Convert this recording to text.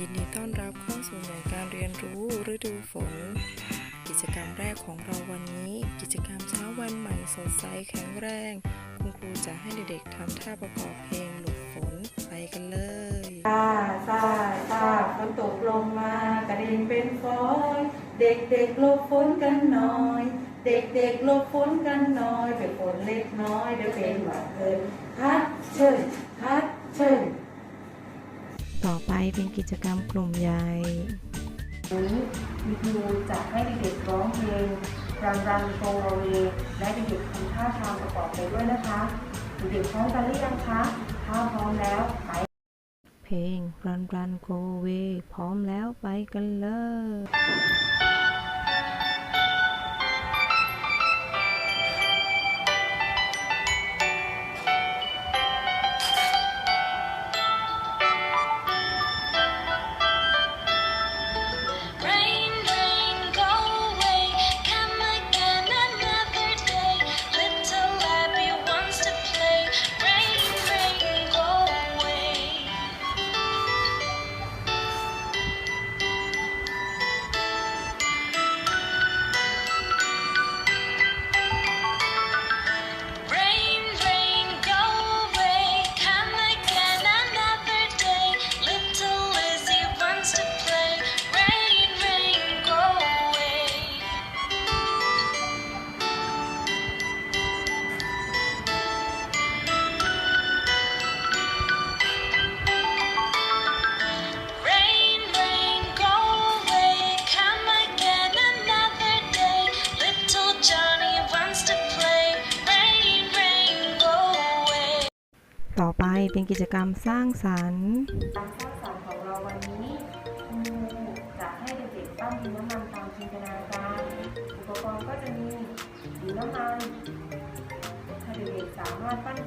ยินดีต้อนรับเข้าสู่หน่วยการเรียนรู้ฤดูฝน กิจกรรมแรกของเราวันนี้ กิจกรรมเช้าวันใหม่สดใสแข็งแรง คุณครูจะให้เด็กๆทำท่าประกอบเพลงหลบฝนไปกันเลยซาซาซาฝนตกลงมากระดิ่งเป็นฟอย เด็กเด็กๆหลบฝนกันหน่อยเด็กเด็กๆหลบฝนกันหน่อยเป็นฝนเล็กน้อยเดี๋ยวเป็นหวัดเลยพัดเชิญพัดเชิญ ต่อไป เป็นกิจกรรมกลุ่มใหญ่นี้มีครูจะให้เด็กๆร้องเพลงรันรันโกเวและเด็กๆทำท่าทางประกอบไปด้วยนะคะเด็กๆพร้อมกันหรือยังคะถ้าพร้อมแล้วไปเพลง Run Run Go Away พร้อมแล้วไปกันเลย ต่อไปเป็นกิจกรรมสร้างสรรค์การสร้างสรรค์ของเราวันนี้คุณจะให้เด็กๆตั้งดินน้ำมันตามจินตนาการอุปกรณ์ก็จะมีดินน้ำมันให้เด็กๆสามารถปั้น